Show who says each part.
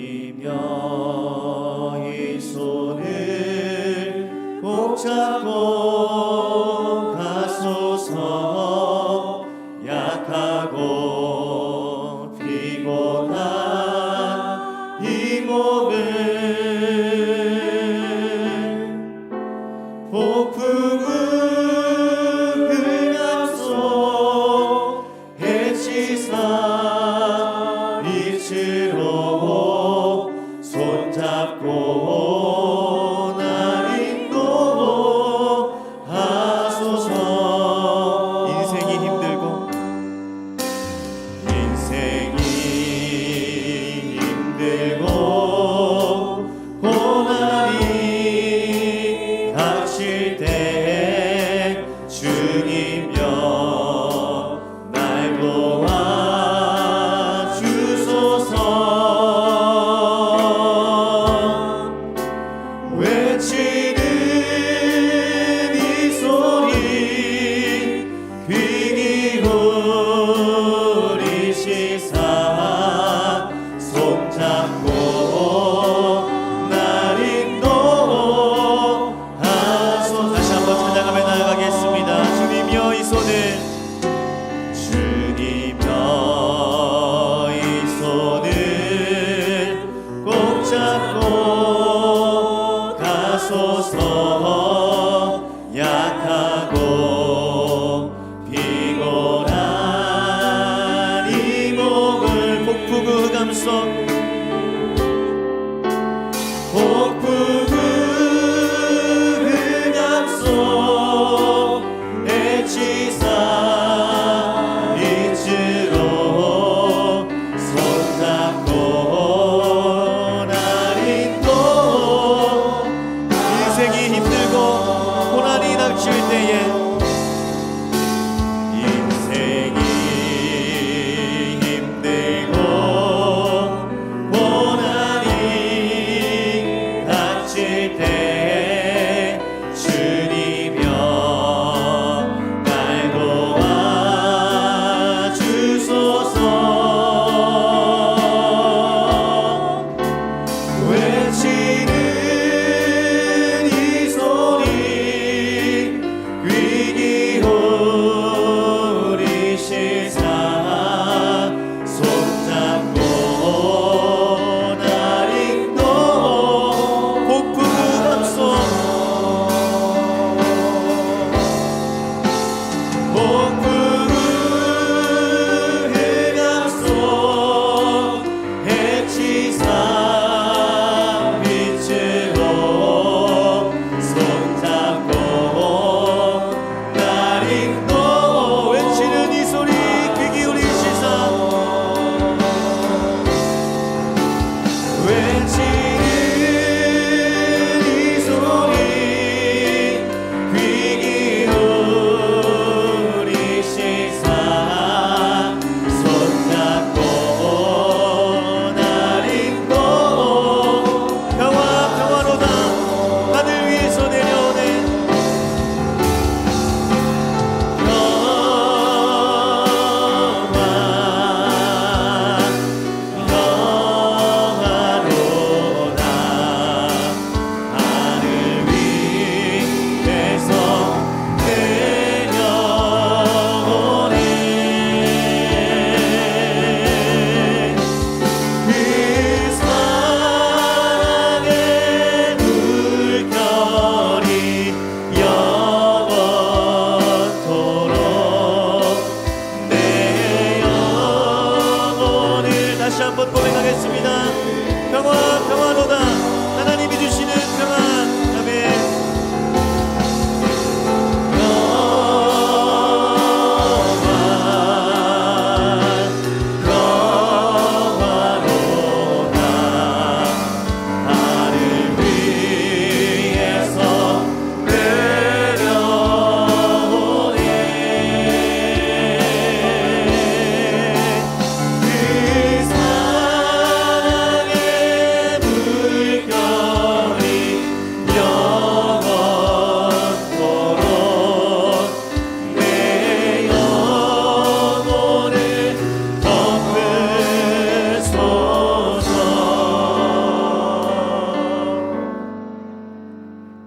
Speaker 1: 이며 이 손을 꼭 잡고 가소서 약하고 피곤한 이 몸을 폭풍은 손을 주님 나의 손을 꼭 잡고 가소서 약하고 피곤한 이 몸을 복부구 그 감성 chance. 나가겠습니다. 평안 평안